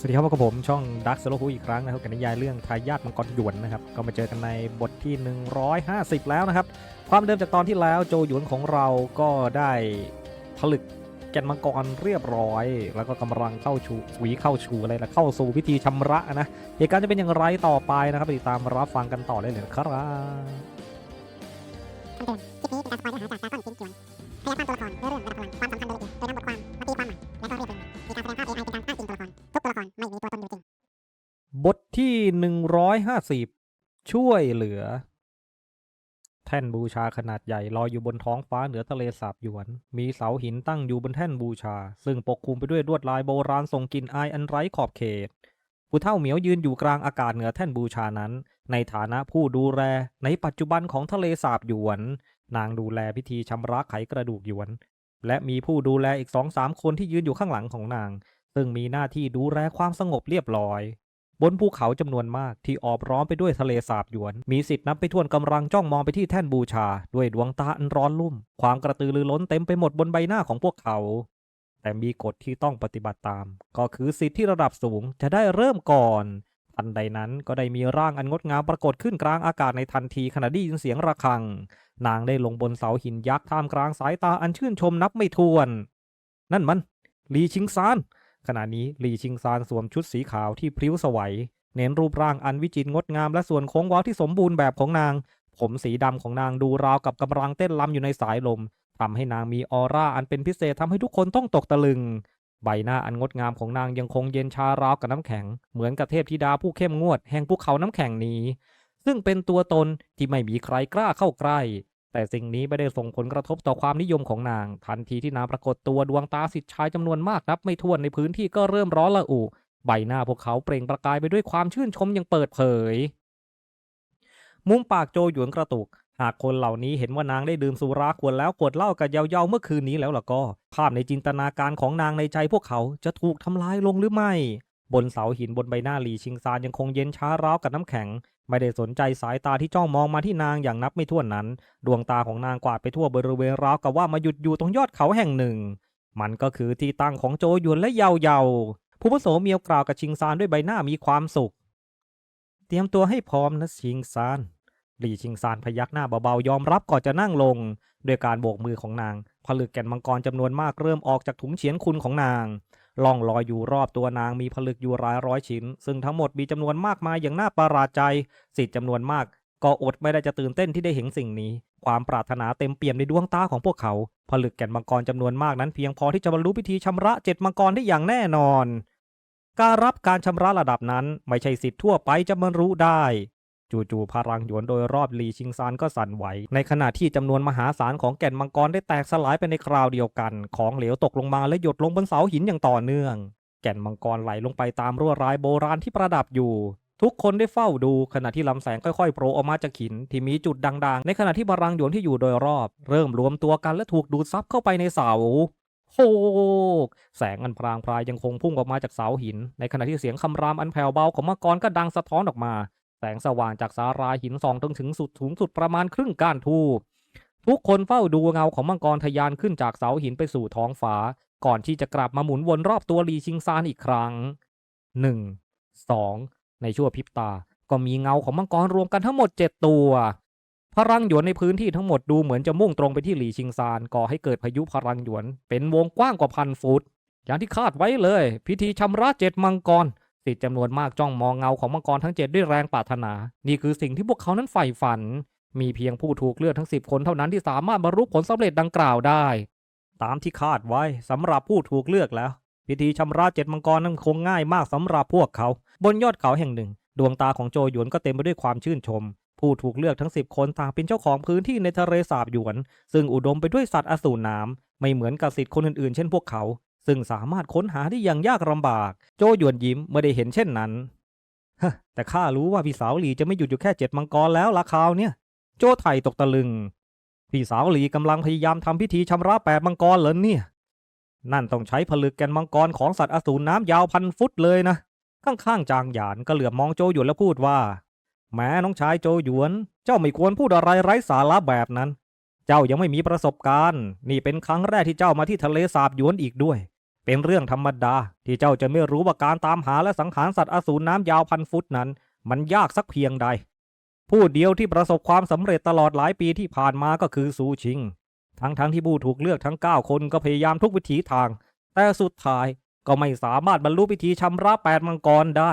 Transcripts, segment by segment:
สวัสดีครับพบกับผมช่องดักสโลฮูอีกครั้งนะครับกับนิยายเรื่องทายาทมังกรหยวนนะครับก็มาเจอกันในบทที่ 150 แล้วนะครับ ความเดิมจากตอนที่แล้วโจหยวนของเราก็ได้ผลึกแก่นมังกรเรียบร้อย แล้วก็กำลังเข้าชูหวีเข้าชูอะไรนะเข้าสู่พิธีชำระนะเหตุการณ์จะเป็นอย่างไรต่อไปนะครับติดตามรับฟังกันต่อได้เลยนะครับคำเตือนคลิปนี้เป็นการสปอยเนื้อหาจากดราก้อนจิ้นจวนพยายามสร้างตัวละครเนื้อเรื่องระดับ บทที่150ช่วยเหลือ แท่นบูชาขนาดใหญ่ลอยอยู่บนท้องฟ้าเหนือทะเลสาบหยวน มีเสาหินตั้งอยู่บนแท่นบูชา ซึ่งปกคลุมไปด้วยลวดลายโบราณทรงกลิ่นอายอันไร้ขอบเขตผู้เท่าเหมียวยืนอยู่กลางอากาศเหนือแท่นบูชานั้น ในฐานะผู้ดูแลในปัจจุบันของทะเลสาบหยวน นางดูแลพิธีชำระไขกระดูกหยวน และมีผู้ดูแลอีกสองสามคนที่ยืนอยู่ข้างหลังของนาง ซึ่งมีหน้าที่ดูแลความสงบเรียบร้อย บนภูเขาจำนวนมากที่ออบร้อมไปด้วยทะเลสาบหยวน มีสิทธิ์นับไปทวนกำลังจ้องมองไปที่แท่นบูชา ด้วยดวงตาอันร้อนลุ่ม ความกระตือรือร้นเต็มไปหมดบนใบหน้าของพวกเขา แต่มีกฎที่ต้องปฏิบัติตาม ก็คือสิทธิ์ที่ระดับสูงจะได้เริ่มก่อนทันใดนั้นก็ได้มีร่างอันงดงามปรากฏขึ้นกลางอากาศในทันทีขณะได้ยินเสียงระฆัง นางได้ลงบนเสาหินยักษ์ท่ามกลางสายตาอันชื่นชมนับไม่ถ้วน นั่นมันลีชิงซาน ขณะนี้ลีชิงซานสวมชุดสีขาวที่พริ้วสวัย เน้นรูปร่างอันวิจิตรงดงามและส่วนโค้งเว้าที่สมบูรณ์แบบของนาง ผมสีดำของนางดูราวกับกำลังเต้นลำอยู่ในสายลมทำให้นางมีออร่าอันเป็นพิเศษทำให้ทุกคนต้องตกตะลึง ใบหน้าอันงดงามของนางยังคงเย็นชาราวกับน้ำแข็ง เหมือนกับเทพธิดาผู้เข้มงวดแห่งภูเขาน้ำแข็งนี้ ซึ่งเป็นตัวตนที่ไม่มีใครกล้าเข้าใกล้ แต่สิ่งนี้ไม่ได้ส่งผลกระทบต่อความนิยมของนาง ทันทีที่นางปรากฏตัวดวงตาสิทธิ์ชายจำนวนมากนับไม่ถ้วนในพื้นที่ก็เริ่มร้อนระอุใบหน้าพวกเขาเปล่งประกายไปด้วยความชื่นชมอย่างเปิดเผย มุมปากโจหยวนกระตุก หากคนเหล่านี้เห็นว่านางได้ดื่มสุราขวดแล้วขวดเหล้ากับเยาๆเมื่อคืนนี้แล้วล่ะก็ ภาพในจินตนาการของนางในใจพวกเขาจะถูกทำลายลงหรือไม่ บนเสาหินบนใบหน้าหลีชิงซานยังคงเย็นช้าร้าวกับน้ำแข็ง ไม่ได้สนใจสายตาที่จ้องมองมาที่นางอย่างนับไม่ถ้วนนั้น ดวงตาของนางกวาดไปทั่วบริเวณราวกับว่ามาหยุดอยู่ตรงยอดเขาแห่งหนึ่ง มันก็คือที่ตั้งของโจหยวนและเยาเยาผู้พโสเมียวกล่าวกับชิงซานด้วยใบหน้ามีความสุข เตรียมตัวให้พร้อมนะชิงซานหลี่ชิงซานพยักหน้าเบาๆยอมรับก่อนจะนั่งลงด้วยการโบกมือของนางผลึกแก่นมังกรจำนวนมากเริ่มออกจากถุงเฉียนคุณของนาง ล่องลอยอยู่รอบตัวนางมีผลึกอยู่หลายร้อยชิ้น ซึ่งทั้งหมดมีจำนวนมากมายอย่างน่าประหลาดใจสิทธิ์จำนวนมาก ก็อดไม่ได้จะตื่นเต้นที่ได้เห็นสิ่งนี้ ความปรารถนาเต็มเปี่ยมในดวงตาของพวกเขา ผลึกแก่นมังกรจำนวนมากนั้นเพียงพอที่จะบรรลุพิธีชำระเจ็ดมังกรได้อย่างแน่นอน การรับการชำระระดับนั้นไม่ใช่สิทธิ์ทั่วไปจะบรรลุได้ จู่ๆพลังหยวนโดยรอบลีชิงซานก็สั่นไหว ในขณะที่จำนวนมหาศาลของแก่นมังกรได้แตกสลายไปในคราวเดียวกัน ของเหลวตกลงมาและหยดลงบนเสาหินอย่างต่อเนื่อง แก่นมังกรไหลลงไปตามรั่วรายโบราณที่ประดับอยู่ ทุกคนได้เฝ้าดูขณะที่ลำแสงค่อยๆโผล่ออกมาจากหินที่มีจุดด่างๆ ในขณะที่พลังหยวนที่อยู่โดยรอบ เริ่มรวมตัวกันและถูกดูดซับเข้าไปในเสาโฮกแสงอันพรางพรายยังคงพุ่งออกมาจากเสาหิน ในขณะที่เสียงคำรามอันแผ่วเบาของมังกรก็ดังสะท้อนออกมา แสงสว่างจากสาราหินส่องถึงถึงสุดสูงสุดประมาณครึ่งก้านทูบทุกคนเฝ้าดูเงาของมังกรทะยานขึ้นจากเสาหินไปสู่ท้องฟ้า ก่อนที่จะกลับมาหมุนวนรอบตัวลีชิงซานอีกครั้งหนึ่งสองในชั่วพริบตา ก็มีเงาของมังกรรวมกันทั้งหมดเจ็ดตัว พลังหยวนในพื้นที่ทั้งหมดดูเหมือนจะมุ่งตรงไปที่หลี่ชิงซานก่อให้เกิดพายุพลังหยวน เป็นวงกว้างกว่าพันฟุต อย่างที่คาดไว้เลย พิธีชำระเจ็ดมังกร สิทธิ์จำนวนมากจ้องมองเงาของมังกรทั้งเจ็ดด้วยแรงปรารถนา นี่คือสิ่งที่พวกเขานั้นใฝ่ฝัน มีเพียงผู้ถูกเลือกทั้งสิบคนเท่านั้นที่สามารถบรรลุผลสำเร็จดังกล่าวได้ ตามที่คาดไว้สำหรับผู้ถูกเลือกแล้ว พิธีชำระเจ็ดมังกรนั้นคงง่ายมากสำหรับพวกเขา บนยอดเขาแห่งหนึ่ง ดวงตาของโจหยวนก็เต็มไปด้วยความชื่นชม ผู้ถูกเลือกทั้ง 10 คนต่างเป็นเจ้าของพื้นที่ในทะเลสาบหยวน ซึ่งอุดมไปด้วยสัตว์อสูรน้ำไม่เหมือนกับสิทธิ์คนอื่นๆ เช่นพวกเขา ซึ่งสามารถค้นหาได้อย่างยากลำบาก โจหยวนยิ้มเมื่อได้เห็นเช่นนั้นฮแต่ข้ารู้ว่าพี่สาวหลีจะไม่หยุดอยู่แค่เจ็ดมังกรแล้วละคราวเนี่ย โจไทยตกตะลึง พี่สาวหลีกำลังพยายามทำพิธีชำระแปดมังกรเหรอเนี่ย นั่นต้องใช้ผลึกแกนมังกรของสัตว์อสูรน้ำยาวพันฟุตเลยนะ ข้างๆจางหยานก็เหลือบมองโจหยวนแล้วพูดว่า แม้น้องชายโจหยวน เจ้าไม่ควรพูดอะไรไร้สาระแบบนั้น เจ้ายังไม่มีประสบการณ์ นี่เป็นครั้งแรกที่เจ้ามาที่ทะเลสาบหยวนอีกด้วย เป็นเรื่องธรรมดาที่เจ้าจะไม่รู้ว่าการตามหาและสังหารสัตว์อสูรน้ำยาวพันฟุตนั้น มันยากสักเพียงใด ผู้เดียวที่ประสบความสำเร็จตลอดหลายปีที่ผ่านมาก็คือซูชิง ทั้งทั้งๆที่ผู้ถูกเลือกทั้ง 9 คนก็พยายามทุกวิถีทาง แต่สุดท้ายก็ไม่สามารถบรรลุพิธีชำระแปดมังกรได้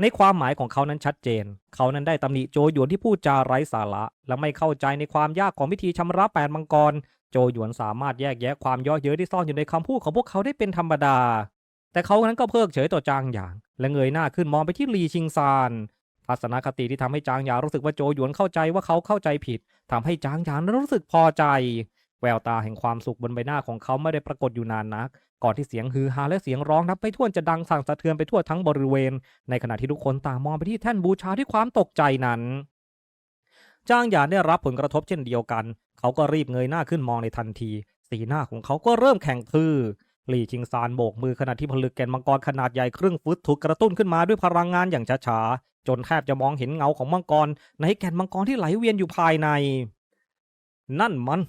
ในความหมายของเขานั้นชัดเจน เขานั้นได้ตำหนิโจหยวนที่พูดจาไร้สาระ และไม่เข้าใจในความยากของพิธีชำระแปดมังกร โจหยวนสามารถแยกแยะความย่อเย้ยที่ซ่อนอยู่ในคำพูดของพวกเขาได้เป็นธรรมดา แต่เขานั้นก็เพิกเฉยต่อจางหยาง และเงยหน้าขึ้นมองไปที่ลีชิงซานทัศนคติที่ทำให้จางหยางรู้สึกว่าโจหยวนเข้าใจว่าเขาเข้าใจผิดทำให้จางหยางนั้นรู้สึกพอใจ แววตาแห่งความสุขบนใบหน้าของเขาไม่ได้ปรากฏอยู่นานนัก ก่อนที่เสียงฮือฮาและเสียงร้องนับไปทั่วนจะดังสั่นสะเทือนไปทั่วทั้งบริเวณ ในขณะที่ทุกคนต่างมองไปที่แท่นบูชาด้วยความตกใจนั้น จ้างหยานได้รับผลกระทบเช่นเดียวกัน เขาก็รีบเงยหน้าขึ้นมองในทันที สีหน้าของเขาก็เริ่มแข็งทื่อหลี่ชิงซานโบกมือขณะที่ผลึกแก่นมังกรขนาดใหญ่ครึ่งฟุตถูกกระตุ้นขึ้นมาด้วยพลังงานอย่างช้าๆจนแทบจะมองเห็นเงาของมังกรในแก่นมังกรที่ไหลเวียนอยู่ภายใน นั่นมัน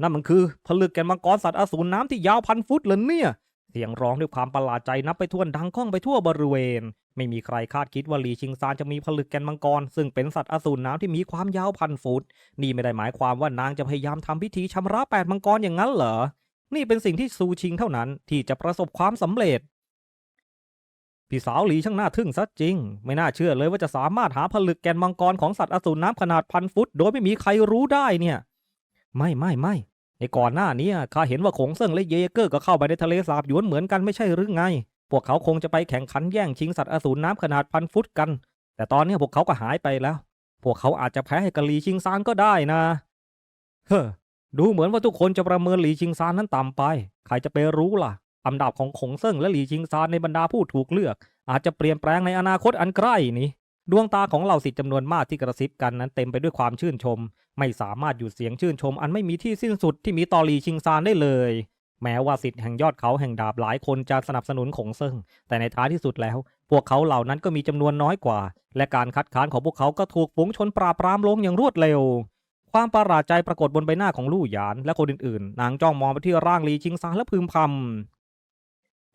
นั่นมันคือผลึกแกนมังกรสัตว์อสูรน้ำที่ยาวพันฟุตเลยเนี่ย เสียงร้องด้วยความประหลาดใจนับไปทั่วดังก้องไปทั่วบริเวณ ไม่มีใครคาดคิดว่าหลีชิงซานจะมีผลึกแกนมังกร ซึ่งเป็นสัตว์อสูรน้ำที่มีความยาวพันฟุต นี่ไม่ได้หมายความว่านางจะพยายามทำพิธีชำระแปดมังกรอย่างนั้นเหรอ นี่เป็นสิ่งที่ซูชิงเท่านั้นที่จะประสบความสำเร็จพี่สาวหลีช่างน่าทึ่งซะจริง ไม่น่าเชื่อเลยว่าจะสามารถหาผลึกแกนมังกรของสัตว์อสูรน้ำขนาดพันฟุต โดยไม่มีใครรู้ได้เนี่ย ไม่ไม่ไม่ในก่อนหน้านี้ข้าเห็นว่าขงเซิงและเยเกอร์ก็เข้าไปในทะเลสาบหยวนเหมือนกันไม่ใช่หรือไง พวกเขาคงจะไปแข่งขันแย่งชิงสัตว์อสูรน้ำขนาดพันฟุตกัน แต่ตอนนี้พวกเขาก็หายไปแล้ว พวกเขาอาจจะแพ้ให้กับหลีชิงซานก็ได้นะ เฮ้อดูเหมือนว่าทุกคนจะประเมินหลีชิงซานนั้นต่ำไป ใครจะไปรู้ล่ะอันดับของขงเซิงและหลีชิงซานในบรรดาผู้ถูกเลือก อาจจะเปลี่ยนแปลงในอนาคตอันใกล้นี้ ดวงตาของเหล่าสิทธิ์จำนวนมากที่กระซิบกันนั้นเต็มไปด้วยความชื่นชม ไม่สามารถหยุดเสียงชื่นชม อันไม่มีที่สิ้นสุดที่มีต่อหลีชิงซานได้เลย แม้ว่าสิทธิ์แห่งยอดเขาแห่งดาบหลายคนจะสนับสนุนขงเซิงแต่ในท้ายที่สุดแล้ว พวกเขาเหล่านั้นก็มีจำนวนน้อยกว่า และการคัดค้านของพวกเขาก็ถูกฝูงชนปราบปรามลงอย่างรวดเร็ว ความประหลาดใจปรากฏบนใบหน้าของลู่หยานและคนอื่นๆนางจ้องมองไปที่ร่างหลีชิงซานและพึมพำ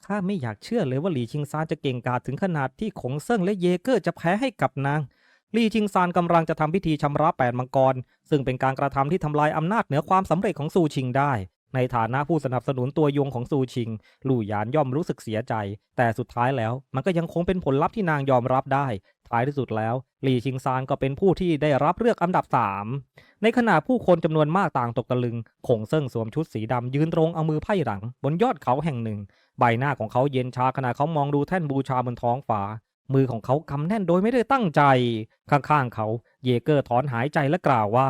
ข้าไม่อยากเชื่อเลยว่าหลี่ชิงซานจะเก่งกาจถึงขนาดที่ขงเซิงและเยเกอร์จะแพ้ให้กับนางหลี่ชิงซานกำลังจะทำพิธีชำระแปดมังกร ซึ่งเป็นการกระทำที่ทำลายอำนาจเหนือความสำเร็จของซูชิงได้ ในฐานะผู้สนับสนุนตัวยงของซูชิงลู่หยานย่อมรู้สึกเสียใจ แต่สุดท้ายแล้วมันก็ยังคงเป็นผลลัพธ์ที่นางยอมรับได้ ท้ายที่สุดแล้ว หลี่ชิงซานก็เป็นผู้ที่ได้รับเลือกอันดับสามในขณะผู้คนจำนวนมากต่างตกตะลึงคงเซิ่งสวมชุดสีดำยืนตรงเอามือไพ่หลัง บนยอดเขาแห่งหนึ่ง ใบหน้าของเขาเย็นชาขณะเขามองดูแท่นบูชาบนท้องฟ้ามือของเขากำแน่นโดยไม่ได้ตั้งใจ ข้างๆเขา เยเกอร์ถอนหายใจและกล่าวว่า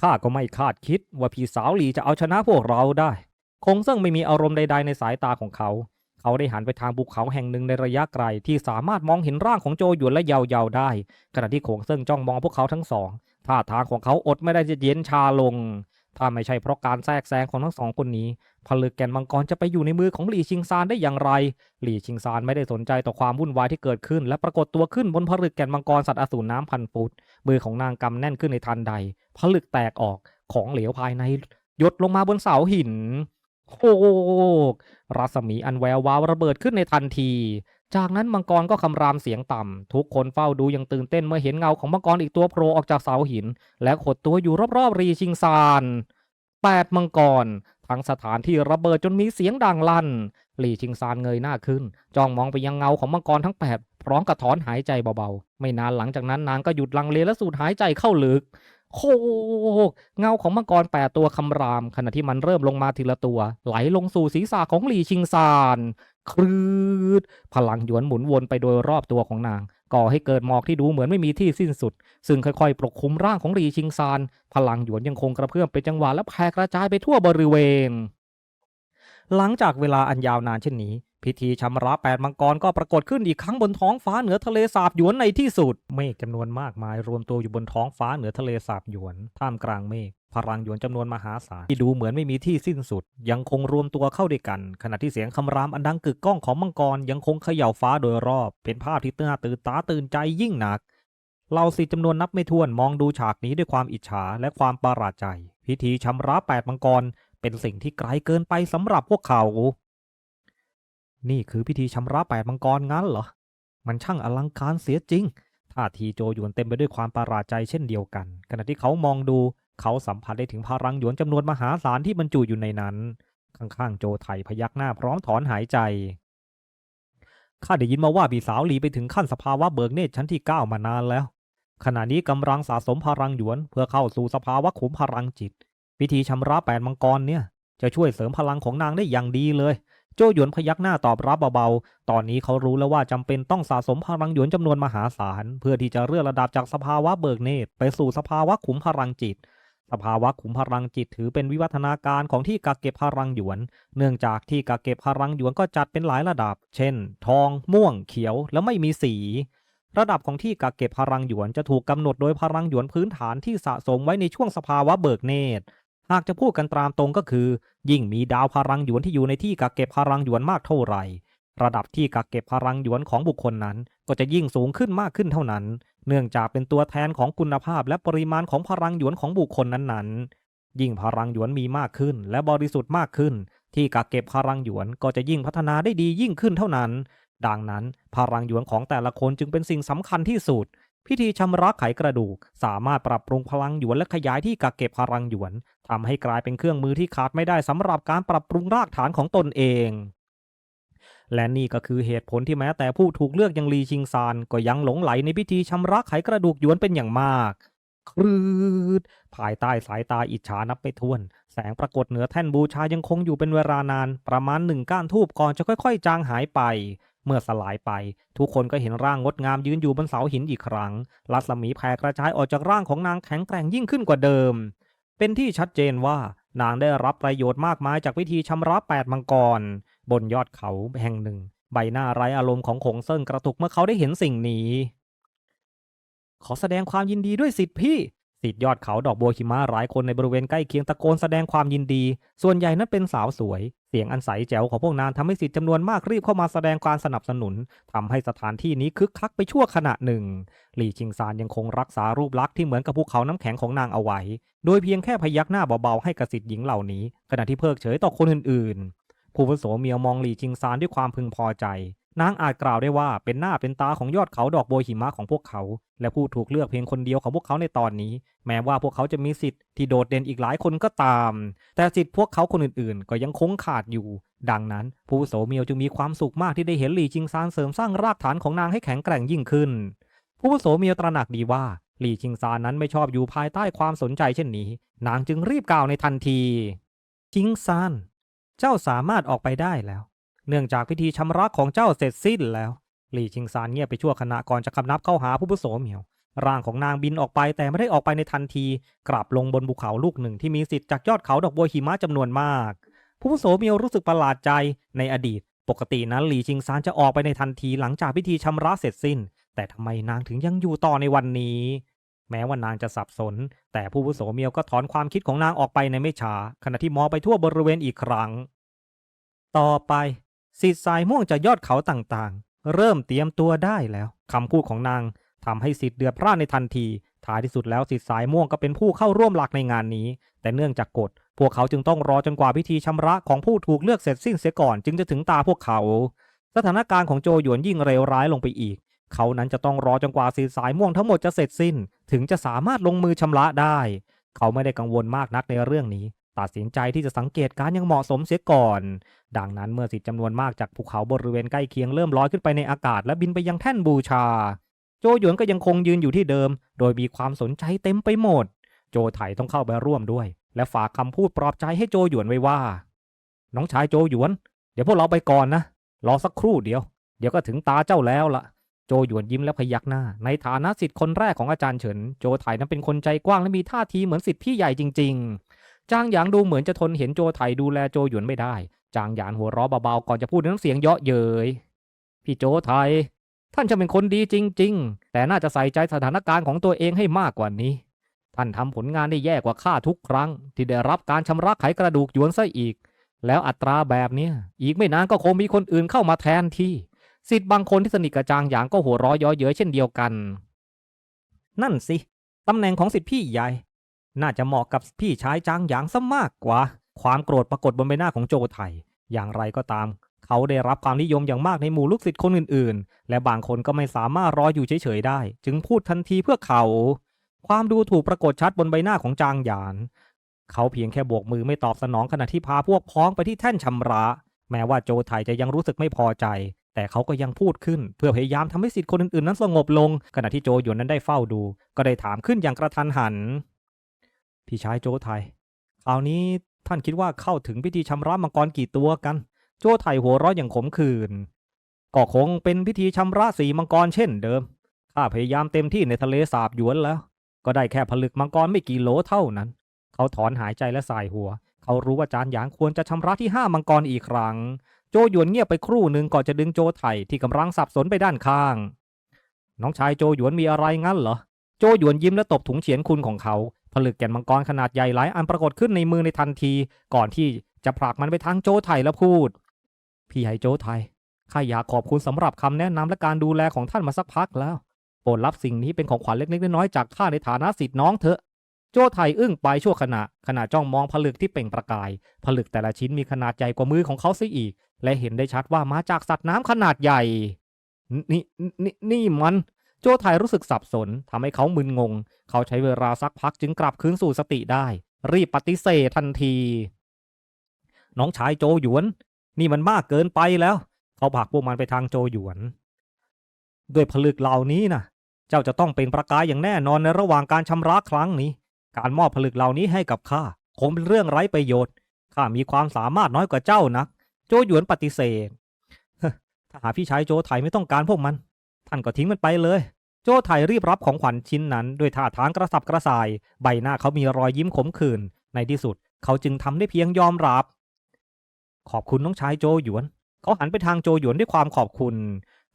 ข้าก็ไม่คาดคิดว่าพี่สาวหลีจะเอาชนะพวกเราได้ คงเซิ่งไม่มีอารมณ์ใดๆในสายตาของเขา เขาได้หันไปทางภูเขาแห่งหนึ่งในระยะไกล ที่สามารถมองเห็นร่างของโจหยวนและเยาเยาได้ ขณะที่คงเซิ่งจ้องมองพวกเขาทั้งสองท่าทางของเขาอดไม่ได้จะเย็นชาลง ถ้าไม่ใช่เพราะการแทรกแซงของทั้งสองคนนี้ ผลึกแก่นมังกรจะไปอยู่ในมือของหลี่ชิงซานได้อย่างไร หลี่ชิงซานไม่ได้สนใจต่อความวุ่นวายที่เกิดขึ้น และปรากฏตัวขึ้นบนผลึกแก่นมังกรสัตว์อสูรน้ำพันฟุตมือของนางกำแน่นขึ้นในทันใด ผลึกแตกออกของเหลวภายในหยดลงมาบนเสาหินโคกรัศมีอันแวววาวระเบิดขึ้นในทันที จากนั้นมังกรก็คำรามเสียงต่ำ ทุกคนเฝ้าดูอย่างตื่นเต้นเมื่อเห็นเงาของมังกรอีกตัวโผล่ออกจากเสาหิน และขดตัวอยู่รอบๆรีชิงซานแปดมังกร ทั้งสถานที่ระเบิดจนมีเสียงดังลั่นหลี่ชิงซานเงยหน้าขึ้น จ้องมองไปยังเงาของมังกรทั้งแปดพร้อมกับถอนหายใจเบาๆ ไม่นานหลังจากนั้นนางก็หยุดลังเลและสูดหายใจเข้าลึก โคกเงาของมังกรแปดตัวคำราม ขณะที่มันเริ่มลงมาทีละตัว ไหลลงสู่ศีรษะของหลีชิงซาน ครืดพลังหยวนหมุนวนไปโดยรอบตัวของนาง ก่อให้เกิดหมอกที่ดูเหมือนไม่มีที่สิ้นสุด ซึ่งค่อยๆ ปกคลุมร่างของหลีชิงซาน พลังหยวนยังคงกระเพื่อมเป็นจังหวะและแผ่กระจายไปทั่วบริเวณ หลังจากเวลาอันยาวนานเช่นนี้ พิธีชำระแปดมังกรก็ปรากฏขึ้นอีกครั้งบนท้องฟ้าเหนือทะเลสาบหยวนในที่สุด เมฆจำนวนมากมายรวมตัวอยู่บนท้องฟ้าเหนือทะเลสาบหยวน ท่ามกลางเมฆ พลังหยวนจำนวนมหาศาลที่ดูเหมือนไม่มีที่สิ้นสุด ยังคงรวมตัวเข้าด้วยกัน ขณะที่เสียงคำรามอันดังกึกก้องของมังกรยังคงเขย่าฟ้าโดยรอบ เป็นภาพที่ตื่นตื่นตาตื่นใจยิ่งหนักเหล่าสิจำนวนนับไม่ถ้วนมองดูฉากนี้ด้วยความอิจฉาและความประหลาดใจ พิธีชำระแปดมังกร เป็นสิ่งที่ไกลเกินไปสำหรับพวกเขา นี่คือพิธีชำระแปดมังกรงั้นเหรอ มันช่างอลังการเสียจริงท่าทีโจหยวนเต็มไปด้วยความประหลาดใจเช่นเดียวกัน ขณะที่เขามองดู เขาสัมผัสได้ถึงพลังหยวนจำนวนมหาศาลที่บรรจุอยู่ในนั้น ข้างๆ โจไถพยักหน้าพร้อมถอนหายใจ ข้าได้ยินมาว่าบีสาวหลีไปถึงขั้นสภาวะเบิกเนตรชั้นที่ 9 มานานแล้ว ขณะนี้กำลังสะสมพลังหยวนเพื่อเข้าสู่สภาวะขุมพลังจิต พิธีชำระแปดมังกรเนี่ย จะช่วยเสริมพลังของนางได้อย่างดีเลย โจหยวนพยักหน้าตอบรับเบาๆ ตอนนี้เขารู้แล้วว่าจำเป็นต้องสะสมพลังหยวนจำนวนมหาศาลเพื่อที่จะเลื่อนระดับจากสภาวะเบิกเนตรไปสู่สภาวะขุมพลังจิต สภาวะขุมพลังจิตถือเป็นวิวัฒนาการของที่กักเก็บพลังหยวน เนื่องจากที่กักเก็บพลังหยวนก็จัดเป็นหลายระดับ เช่น ทอง ม่วง เขียวและไม่มีสี ระดับของที่กักเก็บพลังหยวนจะถูกกำหนดโดยพลังหยวนพื้นฐานที่สะสมไว้ในช่วงสภาวะเบิกเนตร หากจะพูดกันตามตรงก็คือ ยิ่งมีดาวพลังหยวนที่อยู่ในที่กักเก็บพลังหยวนมากเท่าไหร่ ระดับที่กักเก็บพลังหยวนของบุคคลนั้น ก็จะยิ่งสูงขึ้นมากขึ้นเท่านั้น เนื่องจากเป็นตัวแทนของคุณภาพและปริมาณของพลังหยวนของบุคคลนั้นๆ ยิ่งพลังหยวนมีมากขึ้น และบริสุทธิ์มากขึ้น ที่กักเก็บพลังหยวนก็จะยิ่งพัฒนาได้ดียิ่งขึ้นเท่านั้น ดังนั้นพลังหยวนของแต่ละคนจึงเป็นสิ่งสำคัญที่สุด พิธีชำระไขกระดูก สามารถปรับปรุงพลังหยวนและขยายที่กักเก็บพลังหยวนทำให้กลายเป็นเครื่องมือที่ขาดไม่ได้สำหรับการปรับปรุงรากฐานของตนเอง และนี่ก็คือเหตุผลที่แม้แต่ผู้ถูกเลือกอย่างลีชิงซานก็ยังหลงไหลในพิธีชำระไขกระดูกหยวนเป็นอย่างมาก ครืดภายใต้สายตาอิจฉานับไปถ้วน แสงปรากฏเหนือแท่นบูชายังคงอยู่เป็นเวลานาน ประมาณหนึ่งก้านทูบก่อนจะค่อยๆ จางหายไปเมื่อสลายไป ทุกคนก็เห็นร่างงดงามยืนอยู่บนเสาหินอีกครั้ง รัศมีแผ่กระจายออกจากร่างของนางแข็งแกร่งยิ่งขึ้นกว่าเดิม เป็นที่ชัดเจนว่านางได้รับประโยชน์มากมายจากวิธีชำระแปดมังกร บนยอดเขาแห่งหนึ่ง ใบหน้าไร้อารมณ์ของขงเซิงกระตุกเมื่อเขาได้เห็นสิ่งนี้ ขอแสดงความยินดีด้วยสิทธิพี่สิทธิยอดเขาดอกบัวหิมะหลายคนในบริเวณใกล้เคียงตะโกนแสดงความยินดี ส่วนใหญ่นั้นเป็นสาวสวย เสียงอันใสแจ๋วของพวกนางทำให้สิทธิจำนวนมากรีบเข้ามาแสดงการสนับสนุนทำให้สถานที่นี้คึกคักไปชั่วขณะหนึ่ง หลี่ชิงซานยังคงรักษารูปลักษณ์ที่เหมือนกับภูเขาน้ำแข็งของนางเอาไว้ โดยเพียงแค่พยักหน้าเบาๆให้กับสิทธิ์หญิงเหล่านี้ ขณะที่เพิกเฉยต่อคนอื่นๆ ผู้วุโสเมียวมองหลี่ชิงซานด้วยความพึงพอใจ นางอาจกล่าวได้ว่าเป็นหน้าเป็นตาของยอดเขาดอกโบหิมะของพวกเขา และผู้ถูกเลือกเพียงคนเดียวของพวกเขาในตอนนี้ แม้ว่าพวกเขาจะมีสิทธิ์ที่โดดเด่นอีกหลายคนก็ตาม แต่สิทธิ์พวกเขาคนอื่นๆ ก็ยังคงขาดอยู่ ดังนั้นผู้โสเมียวจึงมีความสุขมากที่ได้เห็นหลี่ชิงซานเสริมสร้างรากฐานของนางให้แข็งแกร่งยิ่งขึ้น ผู้โสเมียวตระหนักดีว่าหลี่ชิงซานนั้นไม่ชอบอยู่ภายใต้ความสนใจเช่นนี้ นางจึงรีบกล่าวในทันที ชิงซาน เจ้าสามารถออกไปได้แล้ว เนื่องจากพิธีชำระของเจ้าเสร็จสิ้นแล้วหลี่ชิงซานเงียบไปชั่วขณะก่อนจะคำนับเข้าหาผู้พุโสเมียว ร่างของนางบินออกไปแต่ไม่ได้ออกไปในทันที กลับลงบนภูเขาลูกหนึ่งที่มีสิทธิ์จากยอดเขาดอกบัวหิมะจำนวนมาก ผู้พุโสเมียวรู้สึกประหลาดใจในอดีต ปกตินั้นหลี่ชิงซานจะออกไปในทันทีหลังจากพิธีชำระเสร็จสิ้น แต่ทำไมนางถึงยังอยู่ต่อในวันนี้ แม้ว่านางจะสับสน แต่ผู้วุโสเมียวก็ถอนความคิดของนางออกไปในไม่ช้าขณะที่มองไปทั่วบริเวณอีกครั้ง ต่อไปสิทธิ์สายม่วงจากยอดเขาต่างๆ เริ่มเตรียมตัวได้แล้วคำพูดของนางทำให้สิทธิ์เดือดพร่านในทันทีท้ายที่สุดแล้วสิทธิ์สายม่วงก็เป็นผู้เข้าร่วมหลักในงานนี้ แต่เนื่องจากกฎ พวกเขาจึงต้องรอจนกว่าพิธีชำระของผู้ถูกเลือกเสร็จสิ้นเสียก่อนจึงจะถึงตาพวกเขา สถานการณ์ของโจหยวนยิ่งเลวร้ายลงไปอีก เขานั้นจะต้องรอจนกว่าสีสายม่วงทั้งหมดจะเสร็จสิ้น ถึงจะสามารถลงมือชำระได้ เขาไม่ได้กังวลมากนักในเรื่องนี้ ตัดสินใจที่จะสังเกตการยังเหมาะสมเสียก่อน ดังนั้นเมื่อสิทธิ์จำนวนมากจากภูเขาบริเวณใกล้เคียงเริ่มลอยขึ้นไปในอากาศและบินไปยังแท่นบูชา โจหยวนก็ยังคงยืนอยู่ที่เดิม โดยมีความสนใจเต็มไปหมด โจไถต้องเข้าไปร่วมด้วย และฝากคำพูดปลอบใจให้โจหยวนไว้ว่า น้องชายโจหยวน เดี๋ยวพวกเราไปก่อนนะรอสักครู่เดียว เดี๋ยวก็ถึงตาเจ้าแล้วล่ะ โจหยวนยิ้มและพยักหน้า ในฐานะสิทธิ์คนแรกของอาจารย์เฉิน โจไถนั้นเป็นคนใจกว้างและมีท่าทีเหมือนสิทธิ์พี่ใหญ่จริง ๆ จางหยางดูเหมือนจะทนเห็นโจไถดูแลโจหยวนไม่ได้ จางหยานหัวเราะเบาๆก่อนจะพูดด้วยน้ำเสียงเยาะเย้ยพี่โจไถท่านจะเป็นคนดีจริง ๆ แต่น่าจะใส่ใจสถานการณ์ของตัวเองให้มากกว่านี้ ท่านทำผลงานได้แย่กว่าข้าทุกครั้ง ที่ได้รับการชำระไขกระดูกหยวนซะอีก แล้วอัตราแบบเนี้ยอีกไม่นานก็คงมีคนอื่นเข้ามาแทนที่ สิทธิ์บางคนที่สนิทกับจางหยางก็หัวเราะเย้อเย้ยเช่นเดียวกัน นั่นสิตำแหน่งของสิทธิ์พี่ใหญ่ น่าจะเหมาะกับพี่ชายจางหยางซะมากกว่า ความโกรธปรากฏบนใบหน้าของโจไถอย่างไรก็ตาม เขาได้รับความนิยมอย่างมากในหมู่ลูกศิษย์คนอื่นๆ และบางคนก็ไม่สามารถรออยู่เฉยๆได้ จึงพูดทันทีเพื่อเขา ความดูถูกปรากฏชัดบนใบหน้าของจางหยาน เขาเพียงแค่โบกมือไม่ตอบสนองขณะที่พาพวกพ้องไปที่แท่นชำระ แม้ว่าโจไถจะยังรู้สึกไม่พอใจ แต่เขาก็ยังพูดขึ้นเพื่อพยายามทำให้สิทธิ์คนอื่นๆ นั้นสงบลง ขณะที่โจหยวนนั้นได้เฝ้าดู ก็ได้ถามขึ้นอย่างกระทันหัน พี่ชายโจไทยคราวนี้ท่านคิดว่าเข้าถึงพิธีชำระมังกรกี่ตัวกัน โจไทยหัวเราะอย่างขมขื่นก็คงเป็นพิธีชำระสีมังกรเช่นเดิมข้าพยายามเต็มที่ในทะเลสาบหยวนแล้ว ก็ได้แค่ผลึกมังกรไม่กี่โหลเท่านั้น เขาถอนหายใจและสายหัว เขารู้ว่าจานหยางควรจะชำระที่ห้ามังกรอีกครั้ง โจหยวนเงียบไปครู่หนึ่งก่อนจะดึงโจไถ่ที่กำลังสับสนไปด้านข้าง น้องชายโจหยวนมีอะไรงั้นเหรอ โจหยวนยิ้มและตบถุงเฉียนคุณของเขา ผลึกแก่นมังกรขนาดใหญ่หลายอันปรากฏขึ้นในมือในทันที ก่อนที่จะผลักมันไปทางโจไถ่แล้วพูด พี่ใหญ่โจไถ่ข้าอยากขอบคุณสำหรับคำแนะนำและการดูแลของท่านมาสักพักแล้วโปรดรับสิ่งนี้เป็นของขวัญเล็กๆน้อยๆจากข้าในฐานะสิทธิ์น้องเถอะ โจไถอึ้งไปชั่วขณะขณะจ้องมองผลึกที่เปล่งประกาย ผลึกแต่ละชิ้นมีขนาดใหญ่กว่ามือของเขาเสียอีก และเห็นได้ชัดว่ามาจากสัตว์น้ำขนาดใหญ่ นี่นี่นี่มัน โจไถรู้สึกสับสนทำให้เขามึนงง เขาใช้เวลาสักพักจึงกลับคืนสู่สติได้ รีบปฏิเสธทันที น้องชายโจหยวน นี่มันมากเกินไปแล้ว เขาผลักพวกมันไปทางโจหยวน ด้วยผลึกเหล่านี้นะเจ้าจะต้องเป็นประกายอย่างแน่นอนในระหว่างการชำระครั้งนี้ การมอบผลึกเหล่านี้ให้กับข้าคงเป็นเรื่องไร้ประโยชน์ข้ามีความสามารถน้อยกว่าเจ้านัก โจหยวนปฏิเสธ ถ้าหาพี่ชายโจไถไม่ต้องการพวกมัน ท่านก็ทิ้งมันไปเลย โจไถรีบรับของขวัญชิ้นนั้นด้วยท่าทางกระสับกระส่าย ใบหน้าเขามีรอยยิ้มขมขื่น ในที่สุดเขาจึงทำได้เพียงยอมรับ ขอบคุณน้องชายโจหยวน เขาหันไปทางโจหยวนด้วยความขอบคุณ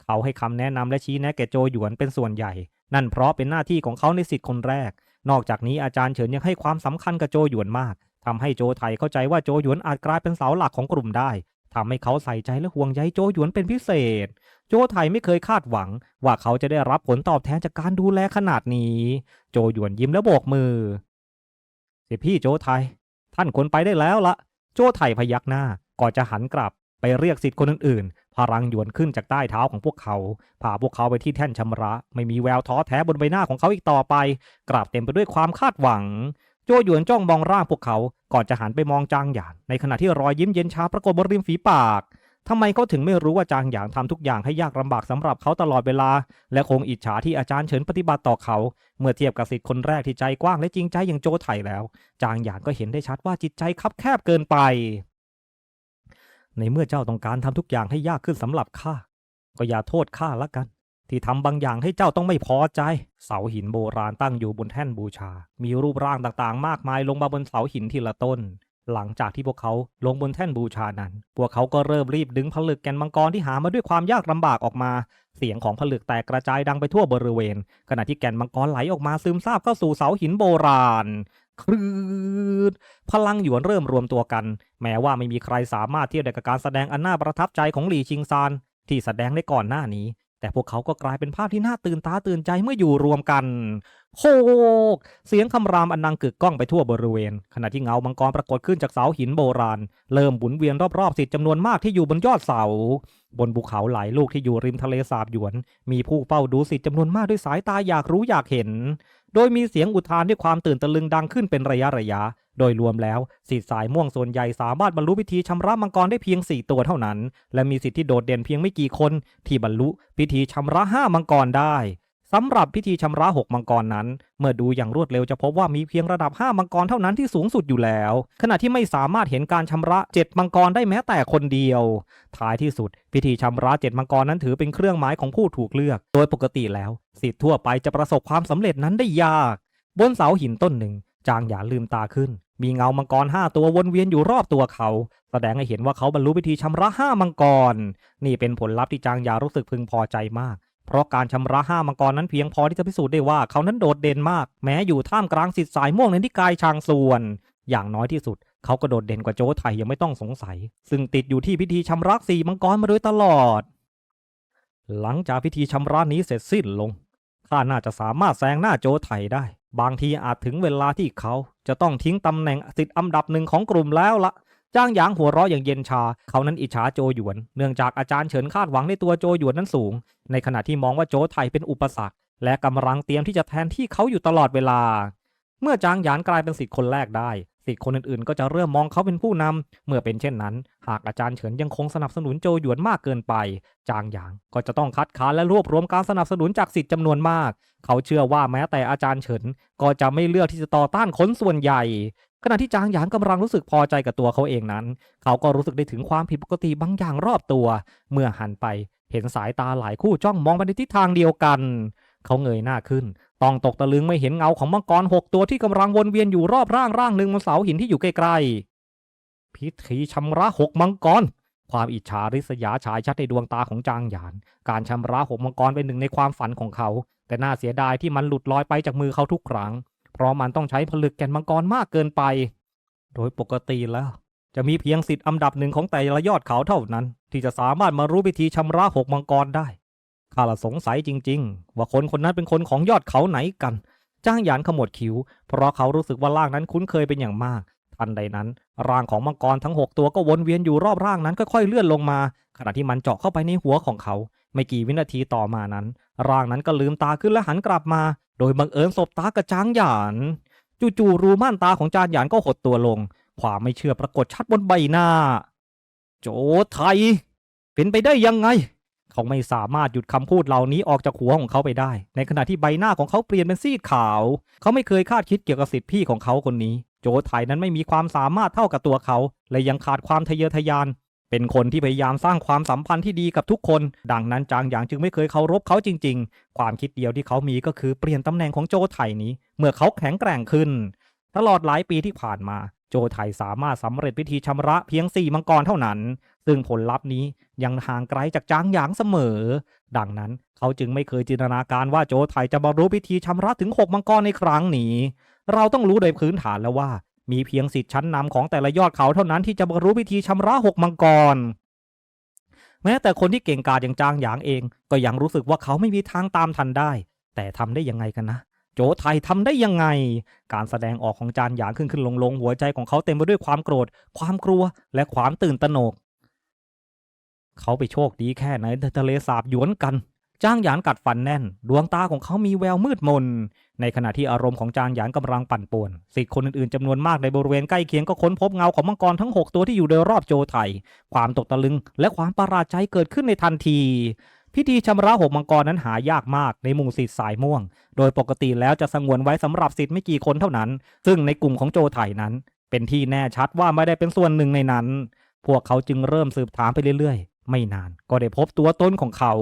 เขาให้คำแนะนำและชี้แนะแก่โจหยวนเป็นส่วนใหญ่ นั่นเพราะเป็นหน้าที่ของเขาในสิทธิ์คนแรก นอกจากนี้อาจารย์เฉินยังให้ความสำคัญกับโจหยวนมากทำให้โจไถเข้าใจว่าโจหยวนอาจกลายเป็นเสาหลักของกลุ่มได้ ทำให้เขาใส่ใจและห่วงใยโจหยวนเป็นพิเศษ โจไถไม่เคยคาดหวัง ว่าเขาจะได้รับผลตอบแทนจากการดูแลขนาดนี้ โจหยวนยิ้มและโบกมือ เสียพี่โจไทย ท่านควรไปได้แล้วละ โจไทยพยักหน้าก่อนจะหันกลับไปเรียกสิทธิ์คนอื่นๆ พลังหยวนขึ้นจากใต้เท้าของพวกเขา พาพวกเขาไปที่แท่นชำระ ไม่มีแววท้อแท้บนใบหน้าของเขาอีกต่อไปกราบเต็มไปด้วยความคาดหวัง โจหยวนจ้องมองร่างพวกเขาก่อนจะหันไปมองจางหยานในขณะที่รอยยิ้มเย็นชาปรากฏบนริมฝีปากทำไมเขาถึงไม่รู้ว่าจางหยางทำทุกอย่างให้ยากลำบากสำหรับเขาตลอดเวลา และคงอิจฉาที่อาจารย์เฉินปฏิบัติต่อเขา เมื่อเทียบกับสิทธิ์คนแรกที่ใจกว้างและจริงใจอย่างโจไถแล้ว จางหยางก็เห็นได้ชัดว่าจิตใจคับแคบเกินไป ในเมื่อเจ้าต้องการทำทุกอย่างให้ยากขึ้นสำหรับข้าก็อย่าโทษข้าละกัน ที่ทำบางอย่างให้เจ้าต้องไม่พอใจ เสาหินโบราณตั้งอยู่บนแท่นบูชา มีรูปร่างต่างๆ มากมายลงมาบนเสาหินทีละต้น หลังจากที่พวกเขาลงบนแท่นบูชานั้น พวกเขาก็เริ่มรีบดึงผลึกแก่นมังกรที่หามาด้วยความยากลำบากออกมา เสียงของผลึกแตกกระจายดังไปทั่วบริเวณ ขณะที่แก่นมังกรไหลออกมาซึมซาบเข้าสู่เสาหินโบราณครืดพลังหยวนเริ่มรวมตัวกัน แม้ว่าไม่มีใครสามารถเทียบได้กับการแสดงอันน่าประทับใจของหลี่ชิงซานที่แสดงได้ก่อนหน้านี้ แต่พวกเขาก็กลายเป็นภาพที่น่าตื่นตาตื่นใจเมื่ออยู่รวมกันโคกเสียงคำรามอันดังกึกก้องไปทั่วบริเวณ ขณะที่เงามังกรปรากฏขึ้นจากเสาหินโบราณ เริ่มบุนเวียนรอบๆสิทธิ์จำนวนมากที่อยู่บนยอดเสา บนภูเขาหลายลูกที่อยู่ริมทะเลสาบหยวน มีผู้เฝ้าดูสิทธิจำนวนมากด้วยสายตาอยากรู้อยากเห็น โดยมีเสียงอุทานด้วยความตื่นตะลึงดังขึ้นเป็นระยะระยะ โดยรวมแล้วสิทธิ์สายม่วงส่วนใหญ่สามารถบรรลุพิธีชำระมังกรได้เพียง 4 ตัวเท่านั้น และมีสิทธิ์ที่โดดเด่นเพียงไม่กี่คน ที่บรรลุพิธีชำระห้ามังกรได้ สำหรับพิธีชำระหกมังกรนั้น เมื่อดูอย่างรวดเร็วจะพบว่ามีเพียงระดับ 5 มังกรเท่านั้นที่สูงสุดอยู่แล้ว ขณะที่ไม่สามารถเห็นการชำระ 7 มังกรได้แม้แต่คนเดียว ท้ายที่สุด พิธีชำระเจ็ดมังกรนั้นถือเป็นเครื่องหมายของผู้ถูกเลือก โดยปกติแล้วสิทธิ์ทั่วไปจะประสบความสำเร็จนั้นได้ยาก บนเสาหินต้นหนึ่ง จางหยาลืมตาขึ้น มีเงามังกรห้าตัววนเวียนอยู่รอบตัวเขา แสดงให้เห็นว่าเขาบรรลุพิธีชำระห้ามังกร นี่เป็นผลลัพธ์ที่จางหยารู้สึกพึงพอใจมาก เพราะการชำระห้ามังกรนั้นเพียงพอที่จะพิสูจน์ได้ว่าเขานั้นโดดเด่นมาก แม้อยู่ท่ามกลางสิทธิ์สายม่วงในนิกายชางส่วน อย่างน้อยที่สุด เขาก็โดดเด่นกว่าโจไทยยังไม่ต้องสงสัย ซึ่งติดอยู่ที่พิธีชำระสี่มังกรมาโดยตลอด หลังจากพิธีชำระนี้เสร็จสิ้นลงข้าน่าจะสามารถแซงหน้าโจไทยได้ บางทีอาจถึงเวลาที่เขาจะต้องทิ้งตำแหน่งสิทธิ์อันดับหนึ่งของกลุ่มแล้วละ จ้างหยางหัวเราะอย่างเย็นชา เขานั้นอิจฉาโจหยวน เนื่องจากอาจารย์เฉินคาดหวังในตัวโจหยวนนั้นสูง ในขณะที่มองว่าโจไทยเป็นอุปสรรค และกำลังเตรียมที่จะแทนที่เขาอยู่ตลอดเวลา เมื่อจางหยานกลายเป็นสิทธิ์คนแรกได้สิทธิ์คนอื่นๆ ก็จะเริ่มมองเขาเป็นผู้นำ เมื่อเป็นเช่นนั้น หากอาจารย์เฉินยังคงสนับสนุนโจหยวนมากเกินไป จางหยางก็จะต้องคัดค้านและรวบรวมการสนับสนุนจากสิทธิ์จำนวนมาก เขาเชื่อว่าแม้แต่อาจารย์เฉินก็จะไม่เลือกที่จะต่อต้านคนส่วนใหญ่ ขณะที่จางหยางกำลังรู้สึกพอใจกับตัวเขาเองนั้น เขาก็รู้สึกได้ถึงความผิดปกติบางอย่างรอบตัว เมื่อหันไปเห็นสายตาหลายคู่จ้องมองไปในทิศทางเดียวกัน เขาเงยหน้าขึ้น ต้องตกตะลึงไม่เห็นเงาของมังกรหกตัวที่กำลังวนเวียนอยู่รอบร่างร่างหนึ่งบนเสาหินที่อยู่ใกล้ๆ พิธีชำระหกมังกร ความอิจฉาริษยาฉายชัดในดวงตาของจางหยาน การชำระหกมังกรเป็นหนึ่งในความฝันของเขา แต่น่าเสียดายที่มันหลุดลอยไปจากมือเขาทุกครั้ง เพราะมันต้องใช้ผลึกแก่นมังกรมากเกินไป โดยปกติแล้ว จะมีเพียงสิทธิ์อันดับหนึ่งของแต่ละยอดเขาเท่านั้น ที่จะสามารถมารู้พิธีชำระหกมังกรได้ข้าละสงสัยจริง ๆ ว่าคนคนนั้นเป็นคนของยอดเขาไหนกัน จ้างหยานขมวดคิ้ว เพราะเขารู้สึกว่าร่างนั้นคุ้นเคยเป็นอย่างมากทันใดนั้น ร่างของมังกรทั้ง 6 ตัวก็วนเวียนอยู่รอบร่างนั้นค่อยๆเลื่อนลงมา ขณะที่มันเจาะเข้าไปในหัวของเขา ไม่กี่วินาทีต่อมานั้น ร่างนั้นก็ลืมตาขึ้นและหันกลับมา โดยบังเอิญสบตากับจางหยานจู่ๆรูม่านตาของจางหยานก็หดตัวลง ความไม่เชื่อปรากฏชัดบนใบหน้า โจไทย เป็นไปได้ยังไง เขาไม่สามารถหยุดคำพูดเหล่านี้ออกจากหัวของเขาไปได้ ในขณะที่ใบหน้าของเขาเปลี่ยนเป็นซีดขาว เขาไม่เคยคาดคิดเกี่ยวกับสิทธิพี่ของเขาคนนี้ โจไทยนั้นไม่มีความสามารถเท่ากับตัวเขา และยังขาดความทะเยอทะยาน เป็นคนที่พยายามสร้างความสัมพันธ์ที่ดีกับทุกคน ดังนั้นจางหยางจึงไม่เคยเคารพเขาจริง ๆ ความคิดเดียวที่เขามีก็คือเปลี่ยนตำแหน่งของโจไทนี้ เมื่อเขาแข็งแกร่งขึ้น ตลอดหลายปีที่ผ่านมา โจไทสามารถสำเร็จพิธีชำระเพียงสี่มังกรเท่านั้น ซึ่งผลลัพธ์นี้ยังห่างไกลจากจางหยางเสมอ ดังนั้นเขาจึงไม่เคยจินตนาการว่าโจไทจะบรรลุพิธีชำระถึง6มังกรในครั้งนี้ เราต้องรู้โดยพื้นฐานแล้วว่า มีเพียงสิทธิ์ชั้นนำของแต่ละยอดเขาเท่านั้นที่จะบรรลุพิธีชำระ6มังกร แม้แต่คนที่เก่งกาจอย่างจางหยางเอง ก็ยังรู้สึกว่าเขาไม่มีทางตามทันได้ แต่ทำได้ยังไงกันนะ โจไทยทำได้ยังไง การแสดงออกของจานหยางขึ้นขึ้นลงลงหัวใจของเขาเต็มไปด้วยความโกรธ ความกลัว และความตื่นตระหนก เขาไปโชคดีแค่ไหนทะเลสาบหยวนกัน จ้างหยานกัดฟันแน่น ดวงตาของเขามีแววมืดมน ในขณะที่อารมณ์ของจางหยานกำลังปั่นป่วน สิทธิ์คนอื่นๆจำนวนมากในบริเวณใกล้เคียงก็ค้นพบเงาของมังกรทั้ง 6 ตัวที่อยู่โดยรอบโจไทย ความตกตะลึง และความประหลาดใจเกิดขึ้นในทันทีพิธีชำระหกมังกรนั้นหายากมากในหมู่สิทธิ์สายม่วง โดยปกติแล้วจะสงวนไว้สำหรับสิทธิ์ไม่กี่คนเท่านั้น ซึ่งในกลุ่มของโจไถนั้น เป็นที่แน่ชัดว่าไม่ได้เป็นส่วนหนึ่งในนั้น พวกเขาจึงเริ่มสืบถามไปเรื่อยๆ ไม่นานก็ได้พบตัวตนของเขา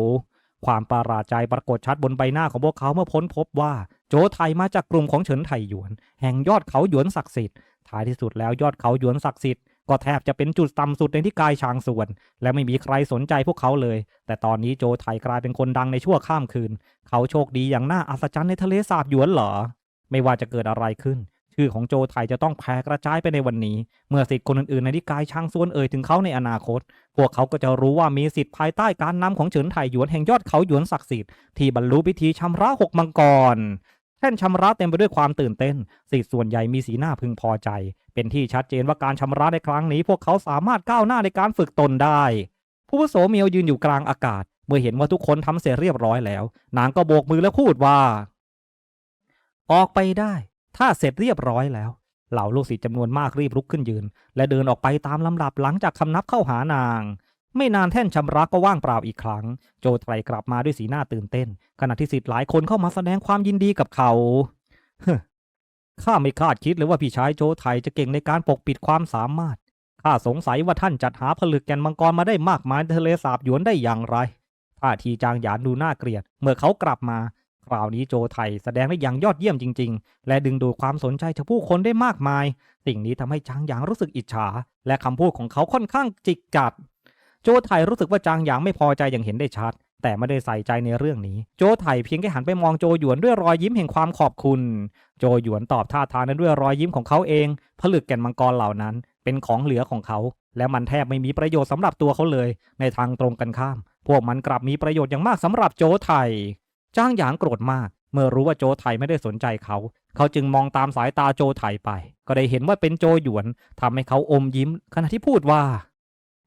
ความประหลาดใจปรากฏชัดบนใบหน้าของพวกเขาเมื่อพ้นพบว่า โจไทยมาจากกลุ่มของเฉินไทหยวน แห่งยอดเขาหยวนศักดิ์สิทธิ์ท้ายที่สุดแล้วยอดเขาหยวนศักดิ์สิทธิ์ก็แทบจะเป็นจุดต่ำสุดในที่กายชางส่วน และไม่มีใครสนใจพวกเขาเลย แต่ตอนนี้โจไทยกลายเป็นคนดังในชั่วข้ามคืน เขาโชคดีอย่างน่าอัศจรรย์ในทะเลสาบหยวนเหรอไม่ว่าจะเกิดอะไรขึ้น ชื่อของโจไทยจะต้องแพร่กระจายไปในวันนี้ เมื่อสิทธิ์คนอื่นๆในนิกายช่างส่วนเอ่ยถึงเขาในอนาคต พวกเขาก็จะรู้ว่ามีสิทธิ์ภายใต้การนำของเฉินไทหยวนแห่งยอดเขาหยวนศักดิ์สิทธิ์ที่บรรลุพิธีชำระหกมังกรแท่นชำระเต็มไปด้วยความตื่นเต้น สิทธิ์ส่วนใหญ่มีสีหน้าพึงพอใจ เป็นที่ชัดเจนว่าการชำระในครั้งนี้ พวกเขาสามารถก้าวหน้าในการฝึกตนได้ ผู้วุโสเมียวยืนอยู่กลางอากาศ เมื่อเห็นว่าทุกคนทำเสร็จเรียบร้อยแล้ว นางก็โบกมือแล้วพูดว่า ออกไปได้ ถ้าเสร็จเรียบร้อยแล้ว เหล่าลูกศิษย์จำนวนมากรีบลุกขึ้นยืน และเดินออกไปตามลำดับหลังจากคำนับเข้าหานาง ไม่นานแท่นชำระก็ว่างเปล่าอีกครั้ง โจไตรกลับมาด้วยสีหน้าตื่นเต้น ขณะที่ศิษย์หลายคนเข้ามาแสดงความยินดีกับเขาข้าไม่คาดคิดเลยว่าพี่ชายโจไทยจะเก่งในการปกปิดความสามารถข้าสงสัยว่าท่านจัดหาผลึกแกนมังกรมาได้มากมายในทะเลสาบหยวนได้อย่างไรท่าทีจางหยานดูน่าเกลียด เมื่อเขากลับมา คราวนี้โจไทยแสดงได้อย่างยอดเยี่ยมจริง ๆ และดึงดูดความสนใจจากผู้คนได้มากมาย สิ่งนี้ทำให้จางหยางรู้สึกอิจฉา และคำพูดของเขาค่อนข้างจิกกัด โจไทยรู้สึกว่าจางหยางไม่พอใจอย่างเห็นได้ชัด แต่ไม่ได้ใส่ใจในเรื่องนี้ โจไทยเพียงแค่หันไปมองโจหยวนด้วยรอยยิ้มแห่งความขอบคุณ โจหยวนตอบท่าทางนั้นด้วยรอยยิ้มของเขาเอง ผลึกแก่นมังกรเหล่านั้น เป็นของเหลือของเขา และมันแทบไม่มีประโยชน์สำหรับตัวเขาเลย ในทางตรงกันข้าม พวกมันกลับมีประโยชน์อย่างมากสำหรับโจไทย จ้างหยางโกรธมาก เมื่อรู้ว่าโจไทยไม่ได้สนใจเขา เขาจึงมองตามสายตาโจไถไป ก็ได้เห็นว่าเป็นโจหยวนทำให้เขาอมยิ้ม ขณะที่พูดว่า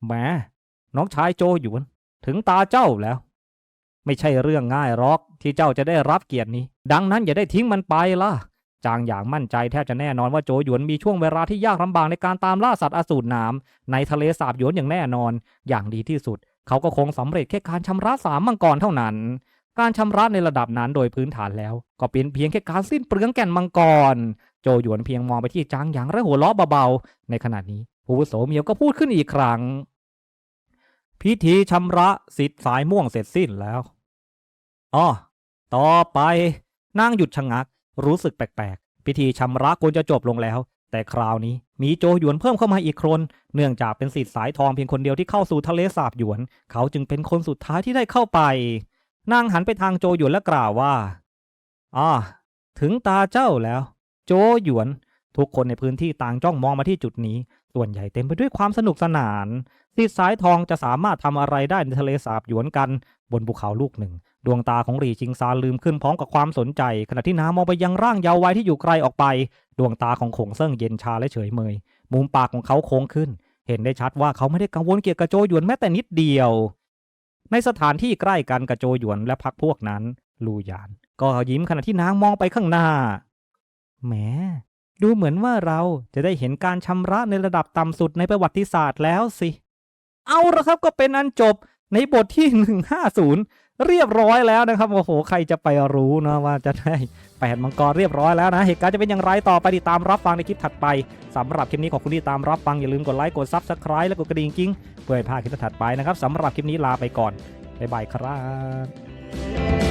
แหมน้องชายโจหยวน ถึงตาเจ้าแล้ว ไม่ใช่เรื่องง่ายหรอกที่เจ้าจะได้รับเกียรตินี้ ดังนั้นอย่าได้ทิ้งมันไปล่ะจางอย่างมั่นใจแทบจะแน่นอนว่าโจหยวนมีช่วงเวลาที่ยากลำบากในการตามล่าสัตว์อสูรนามในทะเลสาบหยวนอย่างแน่นอน อย่างดีที่สุด เขาก็คงสำเร็จแค่การชำระสามมังกรเท่านั้น การชำระในระดับนั้นโดยพื้นฐานแล้ว ก็เป็นเพียงแค่การสิ้นเปลืองแก่นมังกร โจหยวนเพียงมองไปที่จางหยางและหัวเราะเบาๆ ในขณะนี้ผู้วุโสเมียวก็พูดขึ้นอีกครั้ง พิธีชำระสิทธิ์สายม่วงเสร็จสิ้นแล้วอ๋อต่อไปนางหยุดชะงัก รู้สึกแปลกๆ พิธีชำระควรจะจบลงแล้ว แต่คราวนี้มีโจหยวนเพิ่มเข้ามาอีกคน เนื่องจากเป็นสิทธิ์สายทองเพียงคนเดียวที่เข้าสู่ทะเลสาบหยวน เขาจึงเป็นคนสุดท้ายที่ได้เข้าไป นางหันไปทางโจหยวนและกล่าวว่าอ่าถึงตาเจ้าแล้ว โจหยวน ทุกคนในพื้นที่ต่างจ้องมองมาที่จุดนี้ ส่วนใหญ่เต็มไปด้วยความสนุกสนานสิสายทองจะสามารถทำอะไรได้ในทะเลสาบหยวนกัน บนภูเขาลูกหนึ่ง ดวงตาของหลี่ชิงซานลืมขึ้นพร้อมกับความสนใจ ขณะที่นามองไปยังร่างเยาว์วัยที่อยู่ไกลออกไป ดวงตาของขงเซิ่งเย็นชาและเฉยเมย มุมปากของเขาโค้งขึ้น เห็นได้ชัดว่าเขาไม่ได้กังวลเกี่ยวกับโจหยวนแม้แต่นิดเดียว ในสถานที่ใกล้กันกับโจหยวนและพักพวกนั้น ลูหยาน ก็ยิ้มขณะที่นางมองไปข้างหน้า แหม ดูเหมือนว่าเราจะได้เห็นการชำระในระดับต่ำสุดในประวัติศาสตร์แล้วสิ เอาละครับก็เป็นอันจบในบทที่ 150 เรียบร้อยแล้วนะครับโอ้โหใครจะไปรู้นะว่าจะได้แปดมังกรเรียบร้อยแล้วนะ เหตุการณ์จะเป็นอย่างไรต่อไปติดตามรับฟังในคลิปถัดไปสำหรับคลิปนี้ขอบคุณที่ตามรับฟังอย่าลืมกดไลค์กดซับสไคร b e และกดกระดิ่งกิ้งเพื่อให้พลาดคลิปถัดไปนะครับสำหรับคลิปนี้ลาไปก่อนบ๊ายบายครับ